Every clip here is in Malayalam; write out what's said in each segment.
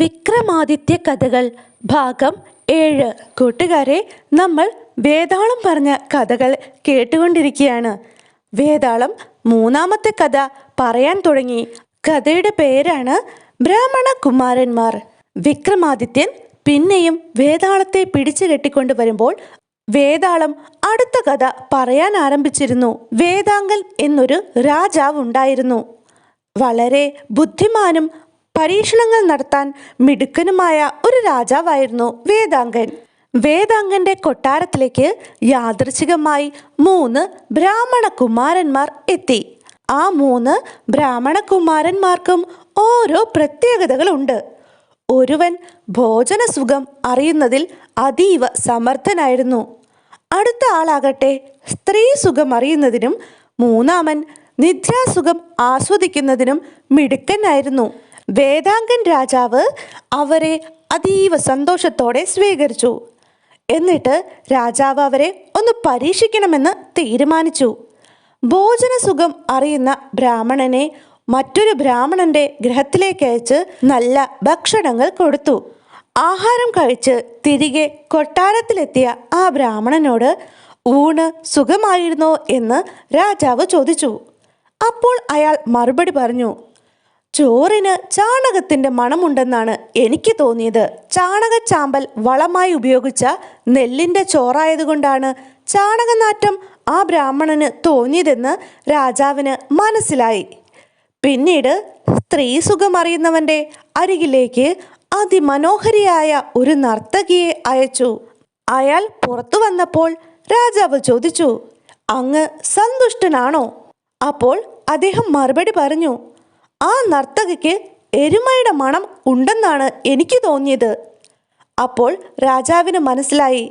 വിക്രമാദിത്യ കഥകൾ ഭാഗം ഏഴ്. കൂട്ടുകാരെ നമ്മൾ വേതാളം പറഞ്ഞ കഥകൾ കേട്ടുകൊണ്ടിരിക്കുകയാണ്. വേതാളം മൂന്നാമത്തെ കഥ പറയാൻ തുടങ്ങി. കഥയുടെ പേരാണ് ബ്രാഹ്മണ കുമാരന്മാർ വിക്രമാദിത്യൻ പിന്നെയും വേതാളത്തെ പിടിച്ചു കെട്ടിക്കൊണ്ട് വരുമ്പോൾ വേതാളം അടുത്ത കഥ പറയാൻ ആരംഭിച്ചിരുന്നു. വേദാങ്കൽ എന്നൊരു രാജാവ് ഉണ്ടായിരുന്നു വളരെ ബുദ്ധിമാനും പരീക്ഷണങ്ങൾ നടത്താൻ മിടുക്കനുമായ ഒരു രാജാവായിരുന്നു വേദാംഗൻ വേദാംഗന്റെ കൊട്ടാരത്തിലേക്ക് യാദൃച്ഛികമായി മൂന്ന് ബ്രാഹ്മണ കുമാരന്മാർ എത്തി. ആ മൂന്ന് ബ്രാഹ്മണ കുമാരന്മാർക്കും ഓരോ പ്രത്യേകതകളുണ്ട്. ഒരുവൻ ഭോജന സുഖം അറിയുന്നതിൽ അതീവ സമർത്ഥനായിരുന്നു. അടുത്ത ആളാകട്ടെ സ്ത്രീ സുഖം അറിയുന്നതിനും മൂന്നാമൻ നിദ്രാസുഖം ആസ്വദിക്കുന്നതിനും മിടുക്കനായിരുന്നു. വേദാങ്കൻ രാജാവ് അവരെ അതീവ സന്തോഷത്തോടെ സ്വീകരിച്ചു. എന്നിട്ട് രാജാവ് അവരെ ഒന്ന് പരീക്ഷിക്കണമെന്ന് തീരുമാനിച്ചു. ഭോജനസുഖം അറിയുന്ന ബ്രാഹ്മണനെ മറ്റൊരു ബ്രാഹ്മണന്റെ ഗ്രഹത്തിലേക്ക് അയച്ച് നല്ല ഭക്ഷണങ്ങൾ കൊടുത്തു. ആഹാരം കഴിച്ച് തിരികെ കൊട്ടാരത്തിലെത്തിയ ആ ബ്രാഹ്മണനോട് ഊണ് സുഖമായിരുന്നോ? എന്ന് രാജാവ് ചോദിച്ചു. അപ്പോൾ അയാൾ മറുപടി പറഞ്ഞു ചോറിന് ചാണകത്തിന്റെ മണമുണ്ടെന്നാണ് എനിക്ക് തോന്നിയത്. ചാണകച്ചാമ്പൽ വളമായി ഉപയോഗിച്ച നെല്ലിന്റെ ചോറായതുകൊണ്ടാണ് ചാണകനാറ്റം ആ ബ്രാഹ്മണന് തോന്നിയതെന്ന് രാജാവിന് മനസ്സിലായി. പിന്നീട് സ്ത്രീ സുഖമറിയുന്നവന്റെ അരികിലേക്ക് അതിമനോഹരിയായ ഒരു നർത്തകിയെ അയച്ചു. അയാൾ പുറത്തു വന്നപ്പോൾ രാജാവ് ചോദിച്ചു അങ്ങ് സന്തുഷ്ടനാണോ? അപ്പോൾ അദ്ദേഹം മറുപടി പറഞ്ഞു ആ നർത്തകിക്ക് എരുമയുടെ മണം ഉണ്ടെന്നാണ് എനിക്ക് തോന്നിയത്. അപ്പോൾ രാജാവിന് മനസ്സിലായി.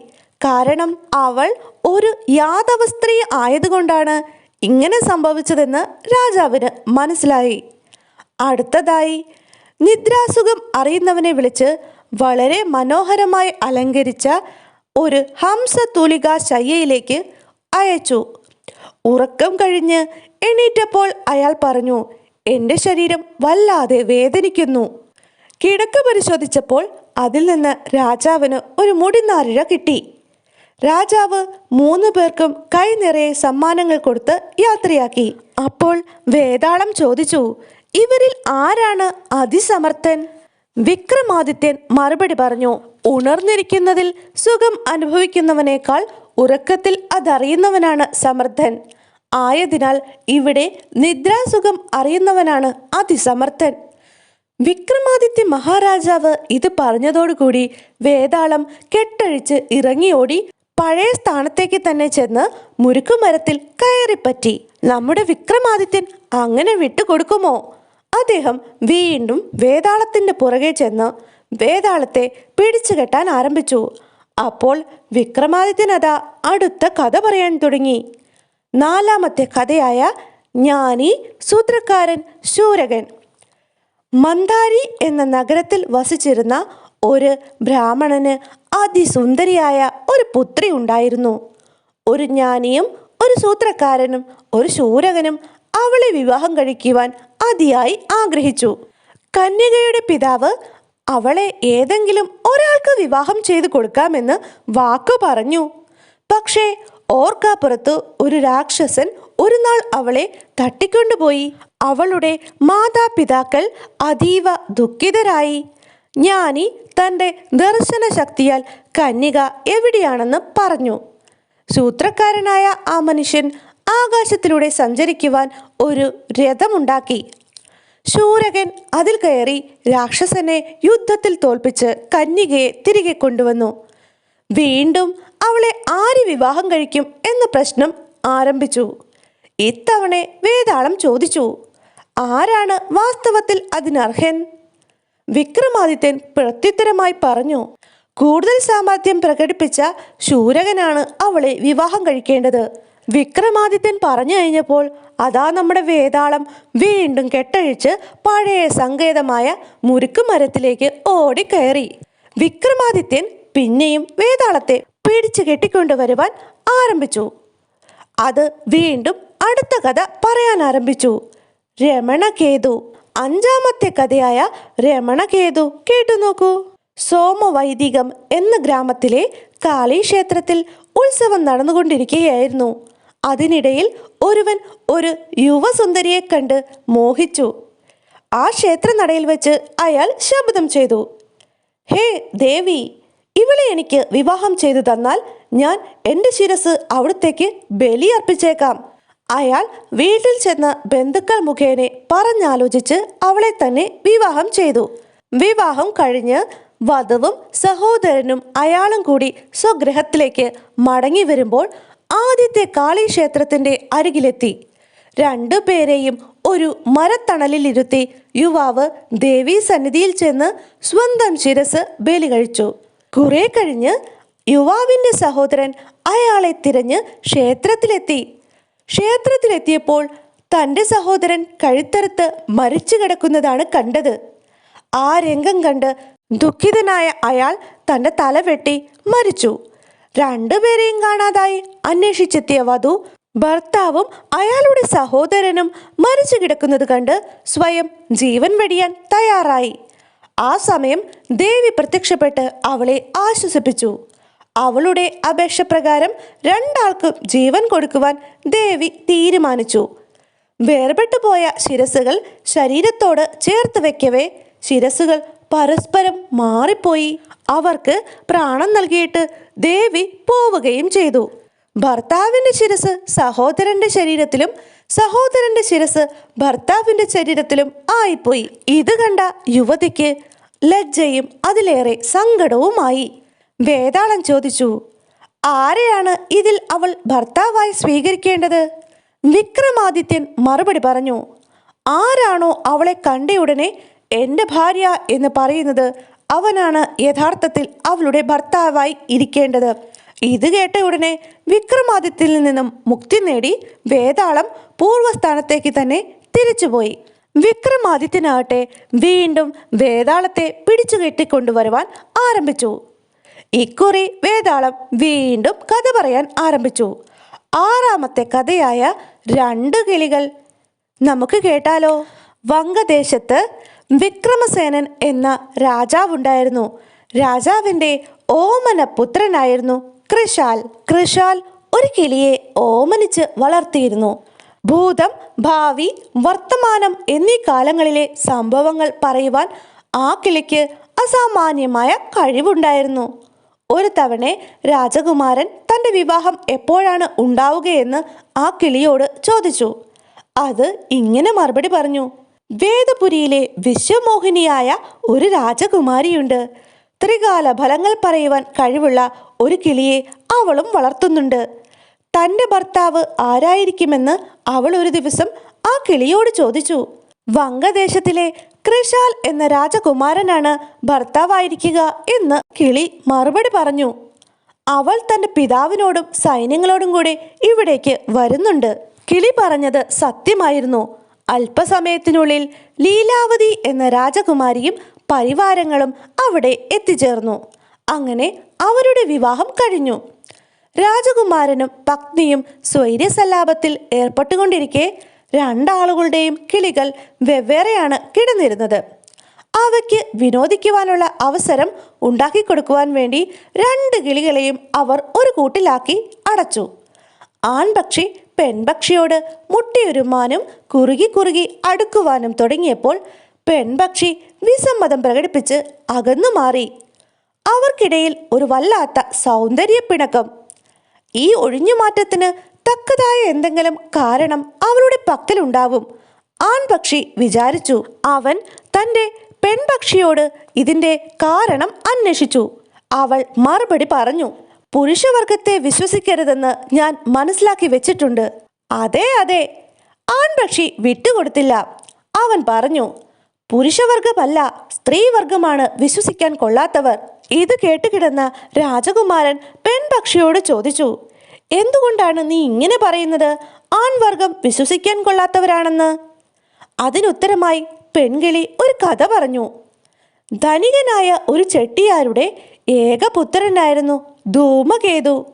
കാരണം അവൾ ഒരു യാദവ സ്ത്രീ ആയതുകൊണ്ടാണ് ഇങ്ങനെ സംഭവിച്ചതെന്ന് രാജാവിന് മനസ്സിലായി. അടുത്തതായി നിദ്രാസുഖം അറിയുന്നവനെ വിളിച്ച് വളരെ മനോഹരമായി അലങ്കരിച്ച ഒരു ഹംസതൂലിക ശയ്യയിലേക്ക് അയച്ചു. ഉറക്കം കഴിഞ്ഞ് എണീറ്റപ്പോൾ അയാൾ പറഞ്ഞു എന്റെ ശരീരം വല്ലാതെ വേദനിക്കുന്നു. കിടക്ക പരിശോധിച്ചപ്പോൾ അതിൽ നിന്ന് രാജാവിന് ഒരു മുടിനാരിഴ കിട്ടി. രാജാവ് മൂന്ന് പേർക്കും കൈ നിറയെ സമ്മാനങ്ങൾ കൊടുത്ത് യാത്രയാക്കി. അപ്പോൾ വേതാളം ചോദിച്ചു ഇവരിൽ ആരാണ് അതിസമർത്ഥൻ? വിക്രമാദിത്യൻ മറുപടി പറഞ്ഞു ഉണർന്നിരിക്കുന്നതിൽ സുഖം അനുഭവിക്കുന്നവനേക്കാൾ ഉറക്കത്തിൽ അതറിയുന്നവനാണ് സമർത്ഥൻ. ആയതിനാൽ ഇവിടെ നിദ്രാസുഖം അറിയുന്നവനാണ് അതിസമർത്ഥൻ. വിക്രമാദിത്യ മഹാരാജാവ് ഇത് പറഞ്ഞതോടുകൂടി വേതാളം കെട്ടഴിച്ച് ഇറങ്ങിയോടി പഴയ സ്ഥാനത്തേക്ക് തന്നെ ചെന്ന് മുരുക്കുമരത്തിൽ കയറിപ്പറ്റി. നമ്മുടെ വിക്രമാദിത്യൻ അങ്ങനെ വിട്ടുകൊടുക്കുമോ? അദ്ദേഹം വീണ്ടും വേതാളത്തിന്റെ പുറകെ ചെന്ന് വേതാളത്തെ പിടിച്ചു കെട്ടാൻ ആരംഭിച്ചു. അപ്പോൾ വിക്രമാദിത്യനത അടുത്ത കഥ പറയാൻ തുടങ്ങി. നാലാമത്തെ കഥയായ ജ്ഞാനി സൂത്രക്കാരൻ ശൂരകൻ. മന്ദാരി എന്ന നഗരത്തിൽ വസിച്ചിരുന്ന ഒരു ബ്രാഹ്മണന് അതിസുന്ദരിയായ ഒരു പുത്രി ഉണ്ടായിരുന്നു. ഒരു ജ്ഞാനിയും ഒരു സൂത്രക്കാരനും ഒരു ശൂരകനും അവളെ വിവാഹം കഴിക്കുവാൻ അതിയായി ആഗ്രഹിച്ചു. കന്യകയുടെ പിതാവ് അവളെ ഏതെങ്കിലും ഒരാൾക്ക് വിവാഹം ചെയ്തു കൊടുക്കാമെന്ന് വാക്കു പറഞ്ഞു. പക്ഷേ ഓർക്കാപ്പുറത്ത് ഒരു രാക്ഷസൻ ഒരു നാൾ അവളെ തട്ടിക്കൊണ്ടുപോയി. അവളുടെ മാതാപിതാക്കൾ അതീവ ദുഃഖിതരായി. ജ്ഞാനി തന്റെ ദർശന ശക്തിയാൽ കന്യക എവിടെയാണെന്ന് പറഞ്ഞു. സൂത്രക്കാരനായ ആ മനുഷ്യൻ ആകാശത്തിലൂടെ സഞ്ചരിക്കുവാൻ ഒരു രഥമുണ്ടാക്കി. ശൂരകൻ അതിൽ കയറി രാക്ഷസനെ യുദ്ധത്തിൽ തോൽപ്പിച്ച് കന്യകയെ തിരികെ കൊണ്ടുവന്നു. വീണ്ടും അവളെ ആര് വിവാഹം കഴിക്കും എന്ന പ്രശ്നം ആരംഭിച്ചു. ഇത്തവണ വേതാളം ചോദിച്ചു ആരാണ് വാസ്തവത്തിൽ അതിനർഹൻ? വിക്രമാദിത്യൻ പ്രത്യുത്തരമായി പറഞ്ഞു കൂടുതൽ സാമർഥ്യം പ്രകടിപ്പിച്ച ശൂരകനാണ് അവളെ വിവാഹം കഴിക്കേണ്ടത്. വിക്രമാദിത്യൻ പറഞ്ഞു കഴിഞ്ഞപ്പോൾ അതാ നമ്മുടെ വേതാളം വീണ്ടും കെട്ടഴിച്ച് പഴയ സങ്കേതമായ മുരുക്കുമരത്തിലേക്ക് ഓടിക്കയറി. വിക്രമാദിത്യൻ പിന്നെയും വേതാളത്തെ പിടിച്ചു കെട്ടിക്കൊണ്ടുവരുവാൻ ആരംഭിച്ചു. അത് വീണ്ടും അടുത്ത കഥ പറയാൻ ആരംഭിച്ചു. രമണകേതു അഞ്ചാമത്തെ കഥയായ രമണകേതു കേട്ടു നോക്കൂ. സോമവൈദികം എന്ന ഗ്രാമത്തിലെ കാളി ക്ഷേത്രത്തിൽ ഉത്സവം നടന്നുകൊണ്ടിരിക്കുകയായിരുന്നു. അതിനിടയിൽ ഒരുവൻ ഒരു യുവസുന്ദരിയെ കണ്ട് മോഹിച്ചു. ആ ക്ഷേത്രനടയിൽ വെച്ച് അയാൾ ശബ്ദം ചെയ്തു. ഹേ ദേവി! ഇവളെ എനിക്ക് വിവാഹം ചെയ്തു തന്നാൽ ഞാൻ എന്റെ ശിരസ് അവിടത്തേക്ക് ബലിയർപ്പിച്ചേക്കാം. അയാൾ വീട്ടിൽ ചെന്ന് ബന്ധുക്കൾ മുഖേന പറഞ്ഞാലോചിച്ച് അവളെ തന്നെ വിവാഹം ചെയ്തു. വിവാഹം കഴിഞ്ഞ് വധുവും സഹോദരനും അയാളും കൂടി സ്വഗ്രഹത്തിലേക്ക് മടങ്ങി വരുമ്പോൾ ആദ്യത്തെ കാളി ക്ഷേത്രത്തിന്റെ അരികിലെത്തി. രണ്ടുപേരെയും ഒരു മരത്തണലിലിരുത്തി യുവാവ് ദേവീ സന്നിധിയിൽ ചെന്ന് സ്വന്തം ശിരസ് ബലി കഴിച്ചു കുറെ കഴിഞ്ഞ് യുവാവിന്റെ സഹോദരൻ അയാളെ തിരഞ്ഞ് ക്ഷേത്രത്തിലെത്തി. ക്ഷേത്രത്തിലെത്തിയപ്പോൾ തന്റെ സഹോദരൻ കഴുത്തറുത്ത് മരിച്ചു കിടക്കുന്നതാണ് കണ്ടത്. ആ രംഗം കണ്ട് ദുഃഖിതനായ അയാൾ തന്റെ തല വെട്ടി മരിച്ചു. രണ്ടുപേരെയും കാണാതായി അന്വേഷിച്ചെത്തിയ വധു ഭർത്താവും അയാളുടെ സഹോദരനും മരിച്ചു കിടക്കുന്നത് കണ്ട് സ്വയം ജീവൻ വെടിയാൻ തയ്യാറായി. ആ സമയം ദേവി പ്രത്യക്ഷപ്പെട്ട് അവളെ ആശ്വസിപ്പിച്ചു. അവളുടെ അപേക്ഷ പ്രകാരം രണ്ടാൾക്കും ജീവൻ കൊടുക്കുവാൻ ദേവി തീരുമാനിച്ചു. വേർപെട്ടു പോയ ശിരസുകൾ ശരീരത്തോട് ചേർത്ത് വെക്കവേ ശിരസുകൾ പരസ്പരം മാറിപ്പോയി. അവർക്ക് പ്രാണം നൽകിയിട്ട് ദേവി പോവുകയും ചെയ്തു. ഭർത്താവിന്റെ ശിരസ് സഹോദരന്റെ ശരീരത്തിലും സഹോദരന്റെ ശിരസ് ഭർത്താവിന്റെ ശരീരത്തിലും ആയിപ്പോയി. ഇത് കണ്ട യുവതിക്ക് ലജ്ജയും അതിലേറെ സങ്കടവുമായി. വേതാളം ചോദിച്ചു ആരെയാണ് ഇതിൽ അവൾ ഭർത്താവായി സ്വീകരിക്കേണ്ടത്? വിക്രമാദിത്യൻ മറുപടി പറഞ്ഞു ആരാണോ അവളെ കണ്ടയുടനെ എന്റെ ഭാര്യ എന്ന് പറയുന്നത് അവനാണ് യഥാർത്ഥത്തിൽ അവളുടെ ഭർത്താവായി ഇരിക്കേണ്ടത്. ഇത് കേട്ട ഉടനെ വിക്രമാദിത്യയിൽ നിന്നും മുക്തി നേടി വേതാളം പൂർവസ്ഥാനത്തേക്ക് തന്നെ തിരിച്ചുപോയി. വിക്രമാദിത്യനാകട്ടെ വീണ്ടും വേതാളത്തെ പിടിച്ചു കെട്ടിക്കൊണ്ടുവരുവാൻ ആരംഭിച്ചു. ഇക്കുറി വേതാളം വീണ്ടും കഥ പറയാൻ ആരംഭിച്ചു. ആറാമത്തെ കഥയായ രണ്ട് കിളികൾ. നമുക്ക് കേട്ടാലോ? വങ്കദേശത്ത് വിക്രമസേനൻ എന്ന രാജാവുണ്ടായിരുന്നു. രാജാവിന്റെ ഓമന പുത്രനായിരുന്നു കൃഷാൽ കൃഷാൽ ഒരു കിളിയെ ഓമനിച്ച് വളർത്തിയിരുന്നു. ഭൂതം ഭാവി വർത്തമാനം എന്നീ കാലങ്ങളിലെ സംഭവങ്ങൾ പറയുവാൻ ആ കിളിക്ക് അസാമാന്യമായ കഴിവുണ്ടായിരുന്നു. ഒരു തവണ രാജകുമാരൻ തന്റെ വിവാഹം എപ്പോഴാണ് ഉണ്ടാവുകയെന്ന് ആ കിളിയോട് ചോദിച്ചു. അത് ഇങ്ങനെ മറുപടി പറഞ്ഞു വേദപുരിയിലെ വിശ്വമോഹിനിയായ ഒരു രാജകുമാരിയുണ്ട്. ത്രികാല ഫലങ്ങൾ പറയുവാൻ കഴിവുള്ള ഒരു കിളിയെ അവളും വളർത്തുന്നുണ്ട്. തന്റെ ഭർത്താവ് ആരായിരിക്കുമെന്ന് അവൾ ഒരു ദിവസം ആ കിളിയോട് ചോദിച്ചു. വങ്കദേശത്തിലെ കൃഷാൽ എന്ന രാജകുമാരനാണ് ഭർത്താവായിരിക്കുക എന്ന് കിളി മറുപടി പറഞ്ഞു. അവൾ തന്റെ പിതാവിനോടും സൈന്യങ്ങളോടും കൂടെ ഇവിടേക്ക് വരുന്നുണ്ട്. കിളി പറഞ്ഞത് സത്യമായിരുന്നു. അല്പസമയത്തിനുള്ളിൽ ലീലാവതി എന്ന രാജകുമാരിയും പരിവാരങ്ങളും അവിടെ എത്തിച്ചേർന്നു. അങ്ങനെ അവരുടെ വിവാഹം കഴിഞ്ഞു. രാജകുമാരനും പത്നിയും സ്വൈര്യസല്ലാപത്തിൽ ഏർപ്പെട്ടുകൊണ്ടിരിക്കെ രണ്ടാളുകളുടെയും കിളികൾ വെവ്വേറെയാണ് കിടന്നിരുന്നത്. അവയ്ക്ക് വിനോദിക്കുവാനുള്ള അവസരം ഉണ്ടാക്കി കൊടുക്കുവാൻ വേണ്ടി രണ്ട് കിളികളെയും അവർ ഒരു കൂട്ടിലാക്കി അടച്ചു. ആൺപക്ഷി പെൺപക്ഷിയോട് മുട്ടിയൊരുമാനും കുറുകി കുറുകി അടുക്കുവാനും തുടങ്ങിയപ്പോൾ പെൺപക്ഷി വിസമ്മതം പ്രകടിപ്പിച്ച് അകന്നു മാറി. അവർക്കിടയിൽ ഒരു വല്ലാത്ത സൗന്ദര്യപ്പിണക്കം. ഈ ഒഴിഞ്ഞുമാറ്റത്തിന് തക്കതായ എന്തെങ്കിലും കാരണം അവളുടെ പക്കലുണ്ടാവും. ആൺപക്ഷി വിചാരിച്ചു അവൻ തന്റെ പെൺപക്ഷിയോട് ഇതിന്റെ കാരണം അന്വേഷിച്ചു. അവൾ മറുപടി പറഞ്ഞു പുരുഷവർഗത്തെ വിശ്വസിക്കരുതെന്ന് ഞാൻ മനസ്സിലാക്കി വെച്ചിട്ടുണ്ട്. അതെ അതെ. ആൺപക്ഷി വിട്ടുകൊടുത്തില്ല. അവൻ പറഞ്ഞു പുരുഷവർഗമല്ല സ്ത്രീവർഗമാണ് വിശ്വസിക്കാൻ കൊള്ളാത്തവർ. ഇത് കേട്ടുകിടന്ന രാജകുമാരൻ പെൺപക്ഷിയോട് ചോദിച്ചു എന്തുകൊണ്ടാണ് നീ ഇങ്ങനെ പറയുന്നത്? ആൺവർഗം വിശ്വസിക്കാൻ കൊള്ളാത്തവരാണെന്ന്? അതിനുത്തരമായി പെൺകിളി ഒരു കഥ പറഞ്ഞു. ധനികനായ ഒരു ചെട്ടിയാരുടെ ഏകപുത്രനായിരുന്നു ധൂമകേതു.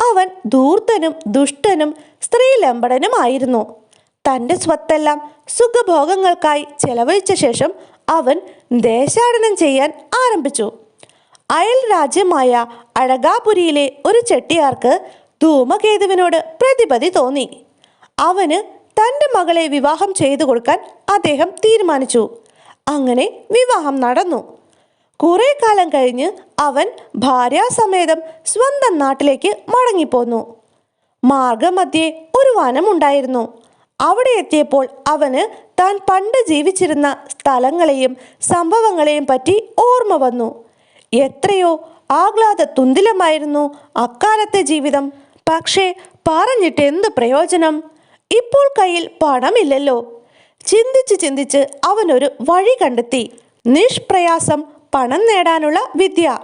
അവൻ ധൂർത്തനും ദുഷ്ടനും സ്ത്രീലമ്പടനുമായിരുന്നു. തന്റെ സ്വത്തെല്ലാം സുഖഭോഗങ്ങൾക്കായി ചെലവഴിച്ച ശേഷം അവൻ ദേശാടനം ചെയ്യാൻ ആരംഭിച്ചു. അയൽ രാജ്യമായ അഴകാപുരിയിലെ ഒരു ചെട്ടിയാർക്ക് ധൂമകേതുവിനോട് പ്രതിപതി തോന്നി. അവന് തന്റെ മകളെ വിവാഹം ചെയ്തു കൊടുക്കാൻ അദ്ദേഹം തീരുമാനിച്ചു. അങ്ങനെ വിവാഹം നടന്നു. കുറെ കാലം കഴിഞ്ഞ് അവൻ ഭാര്യാസമേതം സ്വന്തം നാട്ടിലേക്ക് മടങ്ങിപ്പോന്നു. മാർഗമധ്യേ ഒരു വനമുണ്ടായിരുന്നു. അവിടെ എത്തിയപ്പോൾ അവന് താൻ പണ്ട് ജീവിച്ചിരുന്ന സ്ഥലങ്ങളെയും സംഭവങ്ങളെയും പറ്റി ഓർമ്മ വന്നു. എത്രയോ ആഹ്ലാദ തുന്തിലമായിരുന്നു അക്കാലത്തെ ജീവിതം. പക്ഷേ പറഞ്ഞിട്ട് എന്ത് പ്രയോജനം? ഇപ്പോൾ കയ്യിൽ പണമില്ലല്ലോ. ചിന്തിച്ച് ചിന്തിച്ച് അവനൊരു വഴി കണ്ടെത്തി. നിഷ്പ്രയാസം പണം നേടാനുള്ള വിദ്യ.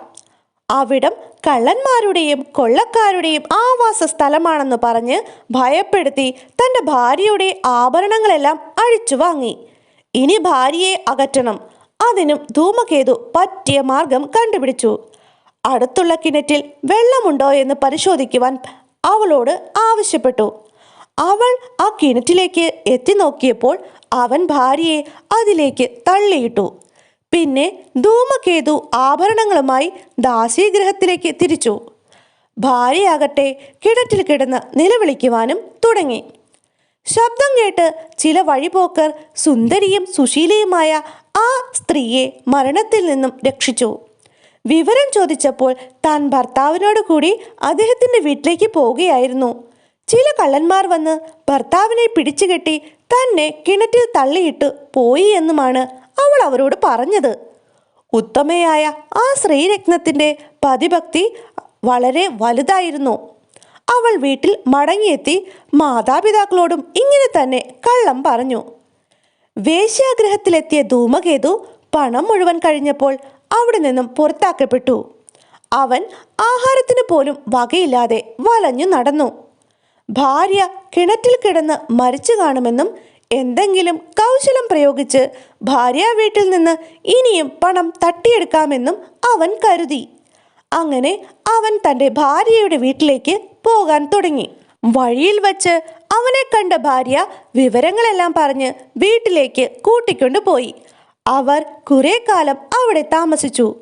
അവിടം കള്ളന്മാരുടെയും കൊള്ളക്കാരുടെയും ആവാസ സ്ഥലമാണെന്ന് പറഞ്ഞ് ഭയപ്പെടുത്തി തന്റെ ഭാര്യയുടെ ആഭരണങ്ങളെല്ലാം അഴിച്ചു വാങ്ങി. ഇനി ഭാര്യയെ അകറ്റണം. അതിനും ധൂമകേതു പറ്റിയ മാർഗം കണ്ടുപിടിച്ചു. അടുത്തുള്ള കിണറ്റിൽ വെള്ളമുണ്ടോ എന്ന് പരിശോധിക്കുവാൻ അവളോട് ആവശ്യപ്പെട്ടു. അവൾ ആ കിണറ്റിലേക്ക് എത്തി നോക്കിയപ്പോൾ അവൻ ഭാര്യയെ അതിലേക്ക് തള്ളിയിട്ടു. പിന്നെ ധൂമകേതു ആഭരണങ്ങളുമായി ദാസീഗ്രഹത്തിലേക്ക് തിരിച്ചു. ഭാര്യയാകട്ടെ കിണറ്റിൽ കിടന്ന് നിലവിളിക്കുവാനും തുടങ്ങി. ശബ്ദം കേട്ട് ചില വഴിപോക്കർ സുന്ദരിയും സുശീലയുമായ ആ സ്ത്രീയെ മരണത്തിൽ നിന്നും രക്ഷിച്ചു. വിവരം ചോദിച്ചപ്പോൾ താൻ ഭർത്താവിനോട് കൂടി അദ്ദേഹത്തിന്റെ വീട്ടിലേക്ക് പോവുകയായിരുന്നു. ചില കള്ളന്മാർ വന്ന് ഭർത്താവിനെ പിടിച്ചുകെട്ടി തന്നെ കിണറ്റിൽ തള്ളിയിട്ട് പോയി എന്നുമാണ് അവൾ അവരോട് പറഞ്ഞത്. ഉത്തമയായ ആ ശ്രീരത്നത്തിന്റെ പതിഭക്തി വളരെ വലുതായിരുന്നു. അവൾ വീട്ടിൽ മടങ്ങിയെത്തി മാതാപിതാക്കളോടും ഇങ്ങനെ തന്നെ കള്ളം പറഞ്ഞു. വേശ്യാഗ്രഹത്തിലെത്തിയ ധൂമകേതു പണം മുഴുവൻ കഴിഞ്ഞപ്പോൾ അവിടെ നിന്നും പുറത്താക്കപ്പെട്ടു. അവൻ ആഹാരത്തിന് പോലും വകയില്ലാതെ വലഞ്ഞു നടന്നു. ഭാര്യ കിണറ്റിൽ കിടന്ന് മരിച്ചു കാണുമെന്നും എന്തെങ്കിലും കൗശലം പ്രയോഗിച്ച് ഭാര്യ വീട്ടിൽ നിന്ന് ഇനിയും പണം തട്ടിയെടുക്കാമെന്നും അവൻ കരുതി. അങ്ങനെ അവൻ തന്റെ ഭാര്യയുടെ വീട്ടിലേക്ക് പോകാൻ തുടങ്ങി. വഴിയിൽ വച്ച് അവനെ കണ്ട ഭാര്യ വിവരങ്ങളെല്ലാം പറഞ്ഞ് വീട്ടിലേക്ക് കൂട്ടിക്കൊണ്ടു പോയി. അവർ കുറെ കാലം അവിടെ താമസിച്ചു.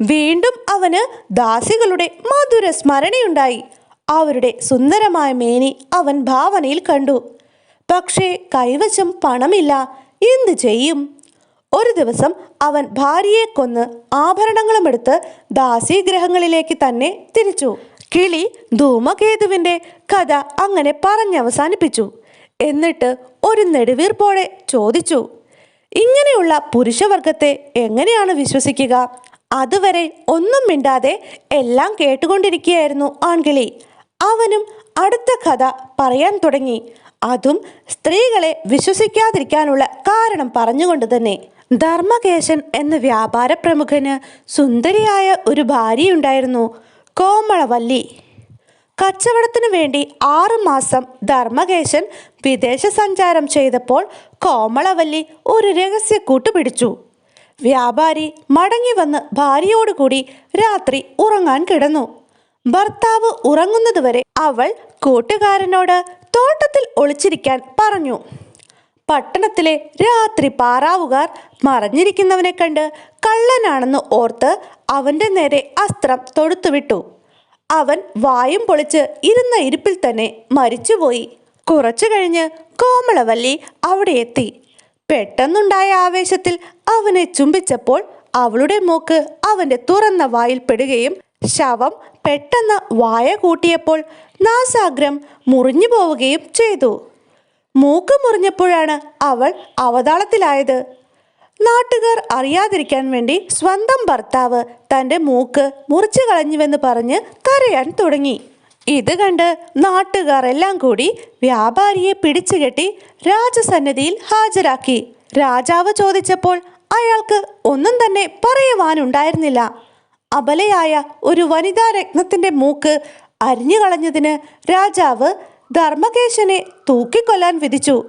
വീണ്ടും അവന് ദാസികളുടെ മധുര സ്മരണയുണ്ടായി അവരുടെ സുന്ദരമായ മേനി അവൻ ഭാവനയിൽ കണ്ടു. പക്ഷേ കൈവശം പണമില്ല. എന്തു ചെയ്യും? ഒരു ദിവസം അവൻ ഭാര്യയെ കൊന്ന് ആഭരണങ്ങളും എടുത്ത് ദാസീഗ്രഹങ്ങളിലേക്ക് തന്നെ തിരിച്ചു. കിളി ധൂമകേതുവിന്റെ കഥ അങ്ങനെ പറഞ്ഞവസാനിപ്പിച്ചു. എന്നിട്ട് ഒരു നെടുവീർപ്പോടെ ചോദിച്ചു ഇങ്ങനെയുള്ള പുരുഷവർഗത്തെ എങ്ങനെയാണ് വിശ്വസിക്കുക? അതുവരെ ഒന്നും മിണ്ടാതെ എല്ലാം കേട്ടുകൊണ്ടിരിക്കുകയായിരുന്നു ആൺകിളി. അവനും അടുത്ത കഥ പറയാൻ തുടങ്ങി. അതും സ്ത്രീകളെ വിശ്വസിക്കാതിരിക്കാനുള്ള കാരണം പറഞ്ഞുകൊണ്ട് തന്നെ ധർമ്മകേശൻ എന്ന വ്യാപാര പ്രമുഖന് സുന്ദരിയായ ഒരു ഭാര്യയുണ്ടായിരുന്നു കോമളവല്ലി. കച്ചവടത്തിനു വേണ്ടി ആറുമാസം ധർമ്മകേശൻ വിദേശ സഞ്ചാരം ചെയ്തപ്പോൾ കോമളവല്ലി ഒരു രഹസ്യ കൂട്ടുപിടിച്ചു വ്യാപാരി മടങ്ങി വന്ന് ഭാര്യയോടുകൂടി രാത്രി ഉറങ്ങാൻ കിടന്നു. ഭർത്താവ് ഉറങ്ങുന്നതുവരെ അവൾ കൂട്ടുകാരനോട് തോട്ടത്തിൽ ഒളിച്ചിരിക്കാൻ പറഞ്ഞു. പട്ടണത്തിലെ രാത്രി പാറാവുകാർ മറഞ്ഞിരിക്കുന്നവനെ കണ്ട് കള്ളനാണെന്ന് ഓർത്ത് അവന്റെ നേരെ അസ്ത്രം തൊടുത്തുവിട്ടു അവൻ വായും പൊളിച്ച് ഇരുന്ന ഇരിപ്പിൽ തന്നെ മരിച്ചുപോയി. കുറച്ചു കഴിഞ്ഞ് കോമളവല്ലി അവിടെ എത്തി. പെട്ടെന്നുണ്ടായ ആവേശത്തിൽ അവനെ ചുംബിച്ചപ്പോൾ അവളുടെ മൂക്ക് അവന്റെ തുറന്ന വായിൽ പെടുകയും ശവം പെട്ടെന്ന് വായ കൂട്ടിയപ്പോൾ നാസാഗ്രം മുറിഞ്ഞു പോവുകയും ചെയ്തു. മൂക്ക് മുറിഞ്ഞപ്പോഴാണ് അവൾ അവതാളത്തിലായത്. നാട്ടുകാർ അറിയാതിരിക്കാൻ വേണ്ടി സ്വന്തം ഭർത്താവ് തന്റെ മൂക്ക് മുറിച്ചു കളഞ്ഞുവെന്ന് പറഞ്ഞ് കരയാൻ തുടങ്ങി. ഇത് കണ്ട് നാട്ടുകാരെല്ലാം കൂടി വ്യാപാരിയെ പിടിച്ചുകെട്ടി രാജസന്നിധിയിൽ ഹാജരാക്കി. രാജാവ് ചോദിച്ചപ്പോൾ അയാൾക്ക് ഒന്നും തന്നെ പറയുവാനുണ്ടായിരുന്നില്ല. അബലയായ ഒരു വനിതാ രത്നത്തിന്റെ മൂക്ക് അരിഞ്ഞു കളഞ്ഞതിന് രാജാവ് ധർമ്മകേശനെ തൂക്കിക്കൊല്ലാൻ വിധിച്ചു.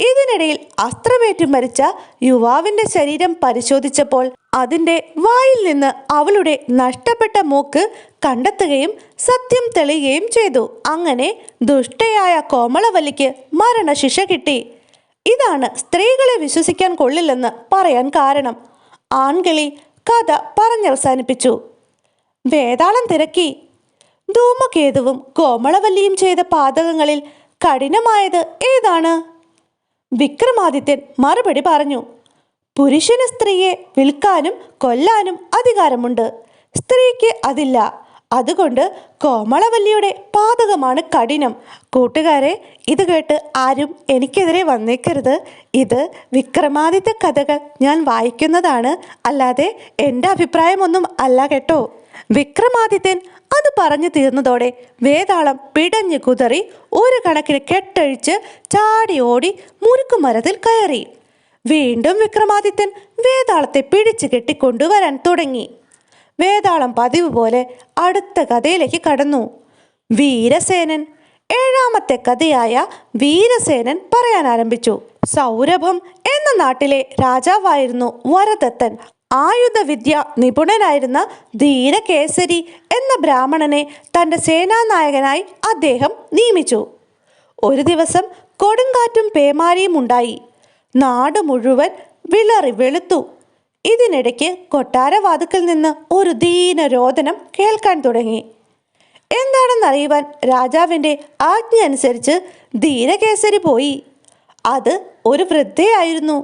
ഇതിനിടയിൽ അസ്ത്രമേറ്റു മരിച്ച യുവാവിന്റെ ശരീരം പരിശോധിച്ചപ്പോൾ അതിന്റെ വായിൽ നിന്ന് അവളുടെ നഷ്ടപ്പെട്ട മൂക്ക് കണ്ടെത്തുകയും സത്യം തെളിയുകയും ചെയ്തു. അങ്ങനെ ദുഷ്ടയായ കോമളവല്ലിക്ക് മരണശിക്ഷ കിട്ടി. ഇതാണ് സ്ത്രീകളെ വിശ്വസിക്കാൻ കൊള്ളില്ലെന്ന് പറയാൻ കാരണം. ആൺകിളി കഥ പറഞ്ഞവസാനിപ്പിച്ചു. വേതാളം തിരക്കി. ധൂമകേതുവും കോമളവല്ലിയും ചെയ്ത പാതകങ്ങളിൽ കഠിനമായത് ഏതാണ്? വിക്രമാദിത്യൻ മറുപടി പറഞ്ഞു പുരുഷന് സ്ത്രീയെ വിൽക്കാനും കൊല്ലാനും അധികാരമുണ്ട്. സ്ത്രീക്ക് അതില്ല. അതുകൊണ്ട് കോമളവല്ലിയുടെ പാതകമാണ് കഠിനം. കൂട്ടുകാരെ ഇത് കേട്ട് ആരും എനിക്കെതിരെ വന്നേക്കരുത്. ഇത് വിക്രമാദിത്യ കഥകൾ ഞാൻ വായിക്കുന്നതാണ്. അല്ലാതെ എന്റെ അഭിപ്രായമൊന്നും അല്ല കേട്ടോ. വിക്രമാദിത്യൻ അത് പറഞ്ഞു തീർന്നതോടെ വേതാളം പിടഞ്ഞു കുതറി ഒരു കണക്കിന് കെട്ടഴിച്ച് ചാടി ഓടി മുറുക്കുമരത്തിൽ കയറി. വീണ്ടും വിക്രമാദിത്യൻ വേതാളത്തെ പിടിച്ചു കെട്ടിക്കൊണ്ടുവരാൻ തുടങ്ങി. വേതാളം പതിവ് പോലെ അടുത്ത കഥയിലേക്ക് കടന്നു. വീരസേനൻ. ഏഴാമത്തെ കഥയായ വീരസേനൻ പറയാൻ ആരംഭിച്ചു. സൗരഭം എന്ന നാട്ടിലെ രാജാവായിരുന്നു വരദത്തൻ. ആയുധവിദ്യ നിപുണനായിരുന്ന ധീരകേസരി എന്ന ബ്രാഹ്മണനെ തന്റെ സേനാനായകനായി അദ്ദേഹം നിയമിച്ചു. ഒരു ദിവസം കൊടുങ്കാറ്റും പേമാരിയും ഉണ്ടായി. നാട് മുഴുവൻ വിളറി വെളുത്തു. ഇതിനിടയ്ക്ക് കൊട്ടാരവാതുക്കൽ നിന്ന് ഒരു ദീനരോദനം കേൾക്കാൻ തുടങ്ങി. എന്താണെന്നറിയുവാൻ രാജാവിന്റെ ആജ്ഞ അനുസരിച്ച് ധീരകേസരി പോയി. അത് ഒരു വൃദ്ധയായിരുന്നു.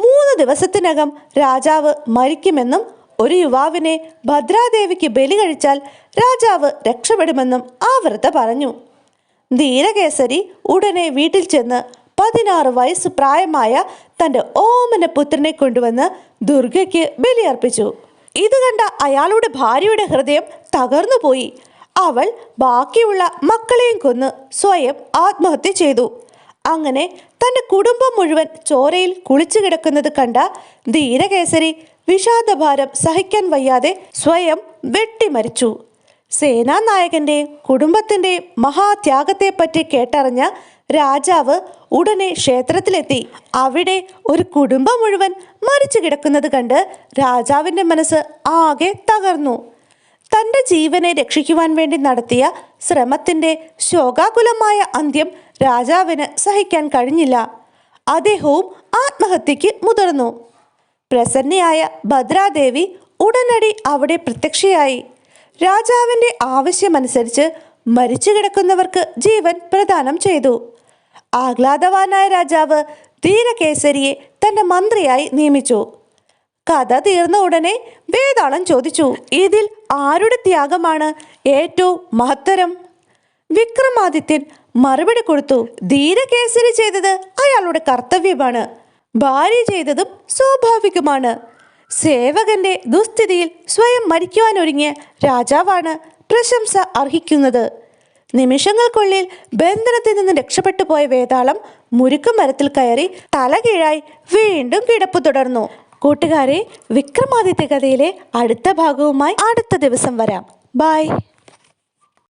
മൂന്ന് ദിവസത്തിനകം രാജാവ് മരിക്കുമെന്നും ഒരു യുവാവിനെ ഭദ്രാദേവിക്ക് ബലി കഴിച്ചാൽ രാജാവ് രക്ഷപ്പെടുമെന്നും ആ വൃദ്ധ പറഞ്ഞു. ധീരകേസരി ഉടനെ വീട്ടിൽ ചെന്ന് പതിനാറ് വയസ്സ് പ്രായമായ തന്റെ ഓമന പുത്രനെ കൊണ്ടുവന്ന് ദുർഗയ്ക്ക് ബലിയർപ്പിച്ചു. ഇത് കണ്ട അയാളുടെ ഭാര്യയുടെ ഹൃദയം തകർന്നുപോയി അവൾ ബാക്കിയുള്ള മക്കളെയും കൊന്ന് സ്വയം ആത്മഹത്യ ചെയ്തു. അങ്ങനെ തന്റെ കുടുംബം മുഴുവൻ ചോരയിൽ കുളിച്ചു കിടക്കുന്നത് കണ്ട ധീരകേസരി വിഷാദഭാരം സഹിക്കാൻ വയ്യാതെ സ്വയം വെട്ടിമരിച്ചു. സേനാനായകന്റെയും കുടുംബത്തിന്റെയും മഹാത്യാഗത്തെപ്പറ്റി കേട്ടറിഞ്ഞ രാജാവ് ഉടനെ ക്ഷേത്രത്തിലെത്തി. അവിടെ ഒരു കുടുംബം മുഴുവൻ മരിച്ചു കിടക്കുന്നത് കണ്ട് രാജാവിന്റെ മനസ്സ് ആകെ തകർന്നു. തന്റെ ജീവനെ രക്ഷിക്കുവാൻ വേണ്ടി നടത്തിയ ശ്രമത്തിന്റെ ശോകാകുലമായ അന്ത്യം രാജാവിന് സഹിക്കാൻ കഴിഞ്ഞില്ല. അദ്ദേഹവും ആത്മഹത്യക്ക് മുതിർന്നു. പ്രസന്നയായ ഭദ്രാദേവി ഉടനടി അവിടെ പ്രത്യക്ഷയായി. രാജാവിന്റെ ആവശ്യമനുസരിച്ച് മരിച്ചു കിടക്കുന്നവർക്ക് ജീവൻ പ്രദാനം ചെയ്തു. ആഹ്ലാദവാനായ രാജാവ് ധീരകേസരിയെ തന്റെ മന്ത്രിയായി നിയമിച്ചു. കഥ തീർന്ന ഉടനെ വേതാളം ചോദിച്ചു ഇതിൽ ആരുടെ ത്യാഗമാണ്? ഏറ്റവും മഹത്തരം? വിക്രമാദിത്യൻ മറുപടി കൊടുത്തു ധീരകേസരി ചെയ്തത് അയാളുടെ കർത്തവ്യമാണ്. ഭാര്യ ചെയ്തതും സ്വാഭാവികമാണ്. സേവകന്റെ ദുസ്ഥിതിയിൽ സ്വയം മരിക്കുവാനൊരുങ്ങിയ രാജാവാണ് പ്രശംസ അർഹിക്കുന്നത്. നിമിഷങ്ങൾക്കുള്ളിൽ ബന്ധനത്തിൽ നിന്ന് രക്ഷപ്പെട്ടു പോയ വേതാളം മുരുക്ക് മരത്തിൽ കയറി തലകീഴായി വീണ്ടും കിടപ്പ് തുടർന്നു. കൂട്ടുകാരെ വിക്രമാദിത്യ കഥയിലെ അടുത്ത ഭാഗവുമായി അടുത്ത ദിവസം വരാം. ബായ്